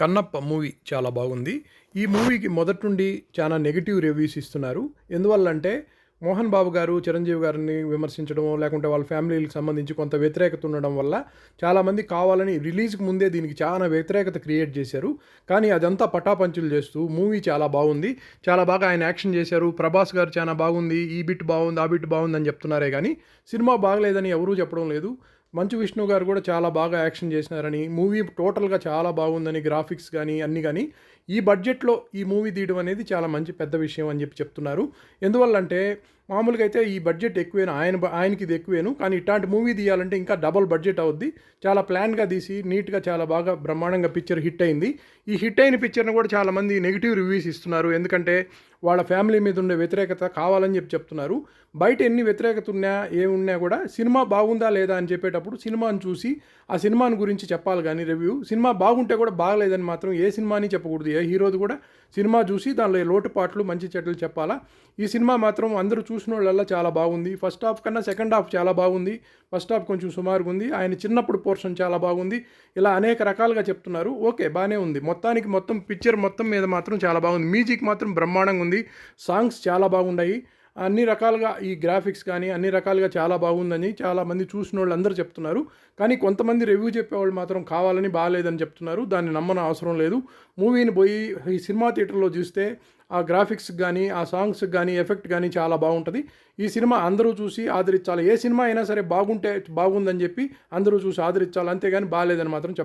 Kannappa movie చాలా బాగుంది. ఈ మూవీకి మొదటి నుండి చాలా నెగిటివ్ రివ్యూస్ ఇస్తున్నారు. ఎందువల్లంటే మోహన్ బాబు గారు చిరంజీవి గారిని విమర్శించడం లేకుంటే వాళ్ళ ఫ్యామిలీకి సంబంధించి కొంత వ్యతిరేకత ఉండడం వల్ల చాలామంది కావాలని రిలీజ్కి ముందే దీనికి చాలా వ్యతిరేకత క్రియేట్ చేశారు. కానీ అదంతా పటాపంచులు చేస్తూ మూవీ చాలా బాగుంది. చాలా బాగా ఆయన యాక్షన్ చేశారు. ప్రభాస్ గారు చాలా బాగుంది. ఈ బిట్ బాగుంది ఆ బిట్ బాగుంది అని చెప్తున్నారే కానీ సినిమా బాగలేదని ఎవరూ చెప్పడం లేదు. మంచు విష్ణు గారు కూడా చాలా బాగా యాక్షన్ చేసినారని మూవీ టోటల్గా చాలా బాగుందని గ్రాఫిక్స్ కానీ అన్నీ కానీ ఈ బడ్జెట్లో ఈ మూవీ తీయడం అనేది చాలా మంచి పెద్ద విషయం అని చెప్పి చెప్తున్నారు. ఎందువల్లంటే మామూలుగా అయితే ఈ బడ్జెట్ ఎక్కువేను ఆయన ఆయనకి ఇది ఎక్కువేను కానీ ఇట్లాంటి మూవీ తీయాలంటే ఇంకా డబల్ బడ్జెట్ అవుద్ది. చాలా ప్లాన్గా తీసి నీట్గా చాలా బాగా బ్రహ్మాండంగా పిక్చర్ హిట్ అయింది. ఈ హిట్ అయిన పిక్చర్ని కూడా చాలామంది నెగిటివ్ రివ్యూస్ ఇస్తున్నారు. ఎందుకంటే వాళ్ళ ఫ్యామిలీ మీద ఉండే వ్యతిరేకత కావాలని చెప్పి చెప్తున్నారు. బయట ఎన్ని వ్యతిరేకత ఉన్నా ఏమున్నా కూడా సినిమా బాగుందా లేదా అని చెప్పేటప్పుడు సినిమాని చూసి ఆ సినిమాని గురించి చెప్పాలి కానీ రివ్యూ. సినిమా బాగుంటే కూడా బాగలేదని మాత్రం ఏ సినిమాని చెప్పకూడదు. ఏ హీరోది కూడా సినిమా చూసి దానిలో లోటుపాట్లు మంచి చెడ్డలు చెప్పాలా? ఈ సినిమా మాత్రం అందరూ చూసిన వాళ్ళల్లో చాలా బాగుంది. ఫస్ట్ హాఫ్ కన్నా సెకండ్ హాఫ్ చాలా బాగుంది. ఫస్ట్ హాఫ్ కొంచెం సుమారుగా ఉంది. ఆయన చిన్నప్పుడు పోర్షన్ చాలా బాగుంది. ఇలా అనేక రకాలుగా చెప్తున్నారు. ఓకే బాగానే ఉంది. మొత్తానికి మొత్తం పిక్చర్ మొత్తం మీద మాత్రం చాలా బాగుంది. మ్యూజిక్ మాత్రం బ్రహ్మాండంగా ఉంది. సాంగ్స్ చాలా బాగున్నాయి అన్ని రకాలుగా ఈ గ్రాఫిక్స్ కానీ అన్ని రకాలుగా చాలా బాగుందని చాలామంది చూసిన వాళ్ళు అందరూ చెప్తున్నారు. కానీ కొంతమంది రివ్యూ చెప్పేవాళ్ళు మాత్రం కావాలని బాగాలేదని చెప్తున్నారు. దాన్ని నమ్మన అవసరం లేదు. మూవీని పోయి ఈ సినిమా థియేటర్లో చూస్తే ఆ గ్రాఫిక్స్ కానీ ఆ సాంగ్స్ కానీ ఎఫెక్ట్ కానీ చాలా బాగుంటుంది. ఈ సినిమా అందరూ చూసి ఆదరించాలి. ఏ సినిమా అయినా సరే బాగుంటే బాగుందని చెప్పి అందరూ చూసి ఆదరించాలి. అంతేగాని బాగాలేదని మాత్రం చెప్ప